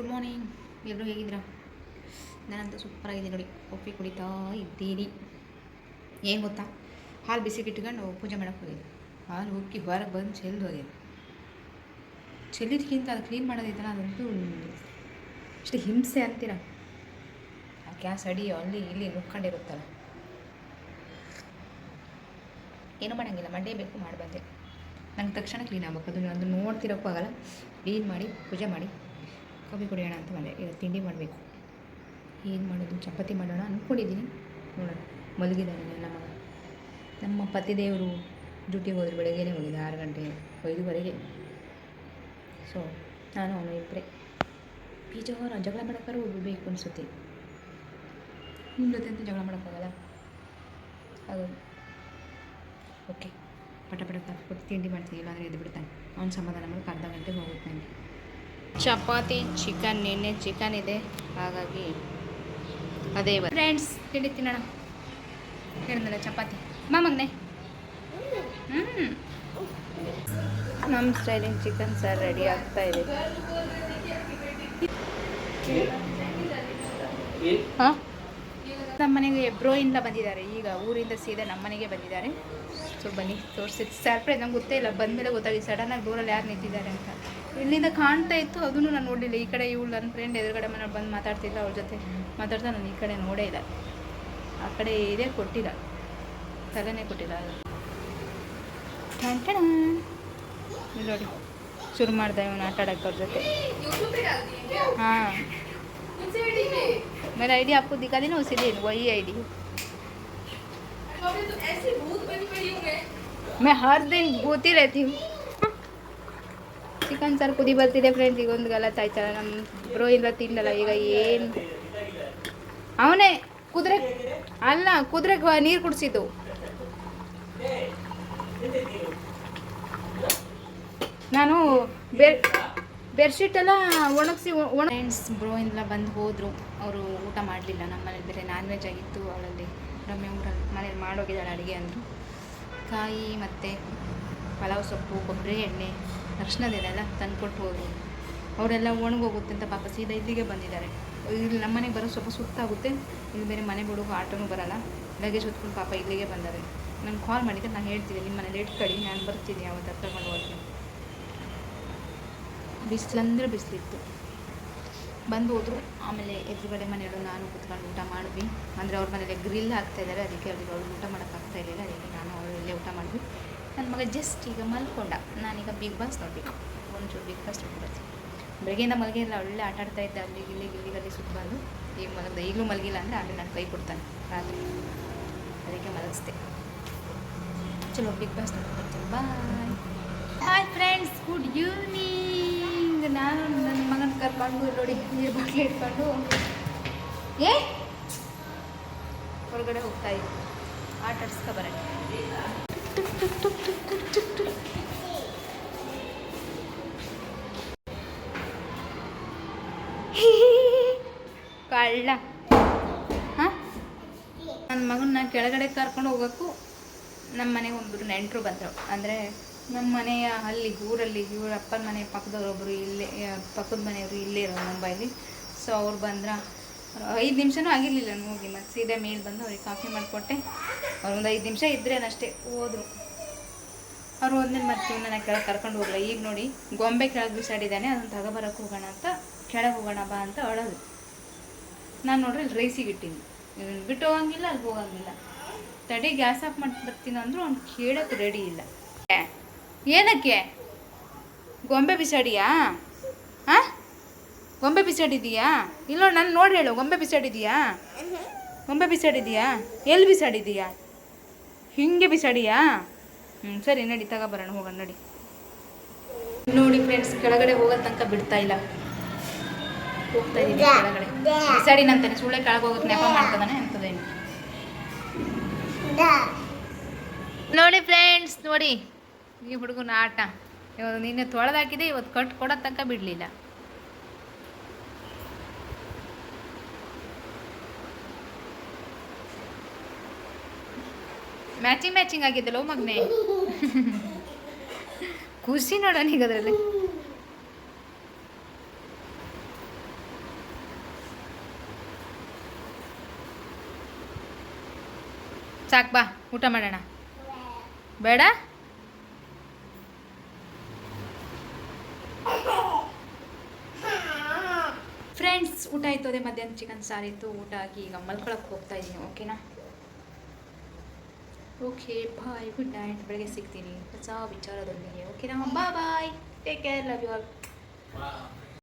Good morning ಎಲ್ಲರೂ ಹೇಗಿದ್ದೀರಾ? ನಾನಂತೂ ಸೂಪರ್ ಆಗಿದ್ದೀನಿ ನೋಡಿ. ಕಾಫಿ ಕುಡಿತಾ ಇದ್ದೀನಿ. ಏನು ಗೊತ್ತಾ? ಹಾಲು ಬಿಸಿಗೆ ಇಟ್ಕೊಂಡು ಪೂಜೆ ಮಾಡೋಕ್ಕೆ ಹೋಗಿದೆ ಹಾಲು ಉಕ್ಕಿ ಹೊರಗೆ ಬಂದು ಚೆಲ್ದು ಹೋಗಿದೆ ಚೆಲ್ಲಿದ್ಕಿಂತ ಅದು ಕ್ಲೀನ್ ಮಾಡೋದಿತ್ತಲ್ಲ ಅದಂತೂ ಇಷ್ಟು ಹಿಂಸೆ ಅಂತೀರ ಆ ಗ್ಯಾಸ್ ಅಡಿ, ಅಲ್ಲಿ ಇಲ್ಲಿ ನುಕ್ಕೊಂಡಿರುತ್ತಲ್ಲ ಏನೂ ಮಾಡೋಂಗಿಲ್ಲ. ಮಂಡೇ ಬೇಕು ಮಾಡಿ ಬಂದೆ ನಂಗೆ ತಕ್ಷಣ ಕ್ಲೀನ್ ಆಗ್ಬೇಕು. ಅದು ಅದನ್ನು ನೋಡ್ತಿರೋಕ್ಕೂ ಆಗಲ್ಲ. ಕ್ಲೀನ್ ಮಾಡಿ, ಪೂಜೆ ಮಾಡಿ. ಕಾಫಿ ಕುಡಿಯೋಣ ಅಂತ ಮನೆ ಈಗ ತಿಂಡಿ ಮಾಡಬೇಕು. ಏನು ಮಾಡೋದು? ಚಪಾತಿ ಮಾಡೋಣ ಅಂದ್ಕೊಂಡಿದ್ದೀನಿ ನೋಡೋಣ. ಮಲಗಿದ್ದಾನೆ ನನ್ನ ಮಗ. ನಮ್ಮ ಪತಿದೇವರು ಡ್ಯೂಟಿಗೆ ಹೋದ್ರು ಬೆಳಗ್ಗೆನೇ ಹೋಗಿದ್ದೆ, ಆರು ಗಂಟೆ ಐದುವರೆಗೆ. ಸೊ ನಾನು ಅವನು ಇಬ್ಬರೇ ಬೀಜವರ ಜಗಳ ಮಾಡೋಕ್ಕಾರು ಬೇಕು ಅನಿಸುತ್ತೆ. ನಿಮ್ಮ ಜೊತೆ ಅಂತ ಜಗಳ ಮಾಡೋಕ್ಕಾಗಲ್ಲ ಅದು ಓಕೆ. ಪಟ ಪಟ ಕಾಫಿ ಕೊಟ್ಟು ತಿಂಡಿ ಮಾಡ್ತೀನಿ. ಇಲ್ಲಾಂದರೆ ಎದ್ದು ಬಿಡ್ತಾನೆ ಅವ್ನು ಸಮಾಧಾನ ಮಾಡೋಕೆ ಅರ್ಧ ಗಂಟೆಗೆ ಹೋಗುತ್ತೆ ನನಗೆ ಚಪಾತಿ ಚಿಕನ್ ನಿನ್ನೆ ಚಿಕನ್ ಇದೆ. ಹಾಗಾಗಿ ಅದೇ ಫ್ರೆಂಡ್ಸ್ ತಿಂಡಿ ತಿನ್ನೋಣ. ಹೇಳಿದ್ನಲ್ಲ ಚಪಾತಿ. ಮಾಮಗ್ನೆ ಮಗನೆ. ಹ್ಞೂ ನಮ್ಮ ಸ್ಟೈಲಿನ ಚಿಕನ್ ಸರ್ ರೆಡಿ ಆಗ್ತಾ ಇದೆ. ಹಾಂ? ನಮ್ಮ ಮನೆಗೆ ಎಬ್ರೋಯಿಂದ ಬಂದಿದ್ದಾರೆ. ಈಗ ಊರಿಂದ ಸೀದಾ ನಮ್ಮ ಮನೆಗೆ ಬಂದಿದ್ದಾರೆ. ಸೊ ಬನ್ನಿ ತೋರಿಸಿ ಸರ್ಪ್ರೈಸ್ ನಂಗೆ ಗೊತ್ತೇ ಇಲ್ಲ. ಬಂದಮೇಲೆ ಗೊತ್ತಾಗಿ ಸಡನ್ನಾಗಿ ದೂರಲ್ಲಿ ಯಾರು ನಿಂತಿದ್ದಾರೆ ಅಂತ. ಇಲ್ಲಿಂದ ಕಾಣ್ತಾ ಇತ್ತು ಅದನ್ನು ನಾನು ನೋಡಲಿಲ್ಲ. ಈ ಕಡೆ ಇವಳು ನನ್ನ ಫ್ರೆಂಡ್ ಎದುರುಗಡೆ ಮನೆ ಬಂದು ಮಾತಾಡ್ತಿಲ್ಲ ಅವ್ರ ಜೊತೆ ಮಾತಾಡ್ತಾ ನಾನು ಈ ಕಡೆ ನೋಡೇ ಇಲ್ಲ. ಆ ಕಡೆ ಇದೇ ಕೊಟ್ಟಿಲ್ಲ. ತಲೆನೇ ಕೊಟ್ಟಿಲ್ಲ ಅದು. ನೋಡಿ ಶುರು ಮಾಡ್ದೆ ಇವನು ಆಟ ಆಡಕ್ಕೆ ಅವ್ರ ಜೊತೆ. हाँ मेरा आईडी आपको दिखा दी ना उसी दिन वही आईडी मैं हर दिन बोती रहती हूँ ಚಿಕನ್ ಸರ್ ಕುದಿ ಬರ್ತಿದೆ ಫ್ರೆಂಡ್ಸ್ ಈಗ ಒಂದು ಗಲತ್ ಆಯ್ತಲ್ಲ ನಮ್ಮ ಬ್ರೋ ಇಲ್ಲ ತಿನ್ನಲ್ಲ ಈಗ ಏನು ಅವನೇ ಕುದುರೆ ಅಲ್ಲ ಕುದುರೆಗೆ ನೀರು ಕುಡಿಸಿದ್ದು ನಾನು ಬೇರೆ ಬೆಡ್ಶೀಟ್ ಎಲ್ಲ ಒಣಗಿಸಿ ಒಣ ಫ್ರೆಂಡ್ಸ್ ಬ್ರೋ ಎಲ್ಲ ಬಂದು ಹೋದರು. ಅವರು ಊಟ ಮಾಡಲಿಲ್ಲ ನಮ್ಮ ಮನೇಲಿ ಬೇರೆ ನಾನ್ ವೆಜ್ ಆಗಿತ್ತು, ಅವಳಲ್ಲಿ ರಮ್ಯ ಊರಲ್ಲಿ ಮನೇಲಿ ಮಾಡೋಗಿದ್ದಾಳೆ ಅಡುಗೆ ಅಂದರು. ಕಾಯಿ ಮತ್ತು ಪಲಾವ್ ಸೊಪ್ಪು, ಕೊಬ್ಬರಿ ಎಣ್ಣೆ ಅರ್ಶನದೆಲ್ಲ ತಂದುಕೊಟ್ಟು ಹೋದರು. ಅವರೆಲ್ಲ ಒಣಗೋಗುತ್ತೆ ಅಂತ ಪಾಪ ಸೀದಾ ಇಲ್ಲಿಗೆ ಬಂದಿದ್ದಾರೆ. ಇಲ್ಲಿ ನಮ್ಮ ಮನೆಗೆ ಬರೋ ಸ್ವಲ್ಪ ಸುತ್ತಾಗುತ್ತೆ ಇಲ್ಲಿ ಬೇರೆ ಮನೆ ಬಿಡೋಕೆ ಆಟೋನೂ ಬರಲ್ಲ. ಲಗೇಜ್ ಹೊತ್ಕೊಂಡು ಪಾಪ ಇಲ್ಲಿಗೆ ಬಂದಾರೆ. ನಾನು ಕಾಲ್ ಮಾಡಿದ್ದೆ ನಾನು ಹೇಳ್ತೀನಿ ನಿಮ್ಮ ಮನೇಲಿ ಇಟ್ಕೊಳ್ಳಿ ನಾನು ಬರ್ತೀನಿ ಅವತ್ತು ತಗೊಂಡು ಹೋಗ್ತೀನಿ. ಬಿಸಿಲಂದ್ರೆ ಬಿಸಿಲಿತ್ತು. ಬಂದು ಹೋದರು. ಆಮೇಲೆ ಎದುರುಗಡೆ ಮನೆಯವರು ನಾನು ಕುತ್ಕೊಂಡು ಊಟ ಮಾಡಿದ್ವಿ. ಅಂದರೆ ಅವ್ರ ಮನೇಲಿ ಗ್ರಿಲ್ ಇದ್ದಾರೆ. ಅದಕ್ಕೆ ಅವ್ರಿಗೆ ಅವ್ರಿಗೆ ಊಟ ಮಾಡೋಕ್ಕಾಗ್ತಾ ಇರಲಿಲ್ಲ. ಅದಕ್ಕೆ ನಾನು ಅವರು ಇಲ್ಲೇ ಊಟ ಮಾಡಿದ್ವಿ. ನನ್ನ ಮಗ ಜಸ್ಟ್ ಈಗ ಮಲ್ಕೊಂಡ. ನಾನೀಗ ಬಿಗ್ ಬಾಸ್ ನೋಡಬೇಕು. ಒಂಚೂರು ಬಿಗ್ ಬಾಸ್ ನೋಡ್ಬಿಡ್ತೀನಿ ಬೆಳಗ್ಗೆಯಿಂದ ಮಲಗಿಲ್ಲ ಒಳ್ಳೆ ಆಟ ಆಡ್ತಾ ಇದ್ದೆ. ಅಲ್ಲಿ ಗಿಲ್ಲಿ ಇಲ್ಲಿಗೆ ಸುತ್ತ ಬಂದು ಈಗ ಮಲಗ್ದೆ. ಈಗಲೂ ಮಲಗಿಲ್ಲ ಅಂದರೆ ಅಲ್ಲಿ ನಾನು ಕೈ ಕೊಡ್ತಾನೆ. ರಾತ್ರಿ. ಅದಕ್ಕೆ ಮಲಗಿಸ್ದೆ. ಚಲೋ Bigg Boss ನೋಡ್ಬಿಡ್ತೀನಿ bye hi friends good evening ನಾನು ನನ್ನ ಮಗನ ಕರ್ಕೊಂಡು ನೋಡಿ, ನೀರು ಬಾಟ್ಲಿ ಇಟ್ಕೊಂಡು ಏ? ಹೊರಗಡೆ ಹೋಗ್ತಾ ಇದ್ದೆ. ಆಟ ಆಡಿಸ್ಕೊ ಬರೋಕ್ಕೆ. ಕಳ್ಳ. ಹಾಂ? ನನ್ನ ಮಗನ್ನ ಕೆಳಗಡೆ ಕರ್ಕೊಂಡು ಹೋಗೋಕ್ಕೂ ನಮ್ಮ ಮನೆಗೆ ಒಬ್ಬರು ನೆಂಟರು ಬಂದರು. ಅಂದರೆ ನಮ್ಮ ಮನೆಯ ಅಲ್ಲಿ ಊರಲ್ಲಿ ಇವ್ರ ಅಪ್ಪನ ಮನೆ ಪಕ್ಕದವ್ರೊಬ್ಬರು ಇಲ್ಲೇ, ಪಕ್ಕದ ಮನೆಯವರು ಇಲ್ಲೇ ಇರೋರು ಮುಂಬೈಲಿ. ಸೊ ಅವ್ರು ಬಂದ್ರ, ಐದು ನಿಮಿಷನೂ ಆಗಿರಲಿಲ್ಲ ಹೋಗಿ ಮತ್ತು ಸೀದಾ ಮೇಲೆ ಬಂದು ಅವ್ರಿಗೆ ಕಾಫಿ ಮಾಡಿಕೊಟ್ಟೆ. ಅವ್ರು ಒಂದು ಐದು ನಿಮಿಷ ಇದ್ರೇನಷ್ಟೇ ಹೋದರು. ಅವ್ರು ಹೋದ್ಮೇಲೆ ಮತ್ತೆ ನನ್ನ ಕೆಳಗೆ ಕರ್ಕೊಂಡು ಹೋಗಲ್ಲ ಈಗ ನೋಡಿ, ಗೊಂಬೆ ಕೆಳಗೆ ಬಿಸಾಡಿದ್ದಾನೆ ಅದನ್ನು ತಗೋಬರಕ್ಕೆ ಹೋಗೋಣ ಅಂತ, ಕೆಳಗೆ ಹೋಗೋಣ ಬಾ ಅಂತ ಅಳೋದು. ನಾನು ನೋಡ್ರಿ ಇಲ್ಲಿ ರೈಸಿಗೆ ಇಟ್ಟೀನಿ. ಇದನ್ನ ಬಿಟ್ಟು ಹೋಗಂಗಿಲ್ಲ, ಅಲ್ಲಿ ಹೋಗಂಗಿಲ್ಲ. ತಡಿ ಗ್ಯಾಸ್ ಆಫ್ ಮಾಡಿ ಬರ್ತೀನಿ ಅಂದರೂ ಅವ್ನು ಕೇಳೋಕ್ಕೆ ರೆಡಿ ಇಲ್ಲ. ಏನಕ್ಕೆ? ಗೊಂಬೆ ಬಿಸಾಡಿಯಾ? ಹಾಂ? ಗೊಂಬೆ ಬಿಸಾಡಿದೀಯಾ? ಇಲ್ಲ, ನಾನು ನೋಡಿ ಹೇಳು, ಗೊಂಬೆ ಬಿಸಾಡಿದೀಯಾ? ಗೊಂಬೆ ಬಿಸಾಡಿದೀಯಾ? ಎಲ್ಲಿ ಬಿಸಾಡಿದೀಯಾ? ಹಿಂಗೆ ಬಿಸಾಡಿಯಾ? ಹ್ಞೂ ಸರಿ, ನಡಿ ತಗೊಬರೋಣ ಹೋಗೋಣ, ನಡಿ. ನೋಡಿ ಫ್ರೆಂಡ್ಸ್ ಕೆಳಗಡೆ ಹೋಗೋ ತನಕ ಬಿಡ್ತಾ ಇಲ್ಲ. ಹೋಗ್ತಾ ಇದ್ದೀನಿ ಕೆಳಗಡೆ. ಬಿಸಾಡಿನಂತಾನೆ ಸುಳ್ಳೆ ಕೆಳಗೆ ಹೋಗೋದು ನೆಪ ಮಾಡ್ತದಾನೆ ಅಂತದೇನು ನೋಡಿ ಫ್ರೆಂಡ್ಸ್ ನೋಡಿ. ಈ ಹುಡುಗನ ಆಟ. ಇವಾಗ ನಿನ್ನೆ ತೊಳೆದಾಕಿದೆ, ಇವತ್ತು ಕಟ್ ಕೊಡೋ ತನಕ ಬಿಡಲಿಲ್ಲ. ಮ್ಯಾಚಿಂಗ್ ಮ್ಯಾಚಿಂಗ್ ಆಗಿದ್ದಲ್ಲ ಮಗ್ನೆ? ಖುಷಿ ನೋಡೋಣ ಈಗ ಅದರಲ್ಲಿ. ಸಾಕ್ ಬಾ, ಊಟ ಮಾಡೋಣ. ಬೇಡ? ಊಟ ಆಯ್ತು ಅದೇ ಮಧ್ಯಾಹ್ನ ಚಿಕನ್ ಸಾರಿತ್ತು ಊಟ ಆಗಿ ಈಗ ಮಲ್ಕೊಳಕ್ಕೆ ಹೋಗ್ತಾ ಇದ್ದೀನಿ ಓಕೆನಾ ಓಕೆ ಬಾಯ್ ಗುಡ್ ನೈಟ್ ಬೆಳಗ್ಗೆ ಸಿಗ್ತೀನಿ. ಹೊಸ ವಿಚಾರದೊಂದಿಗೆ ಓಕೆನಾ bye bye take care love you all.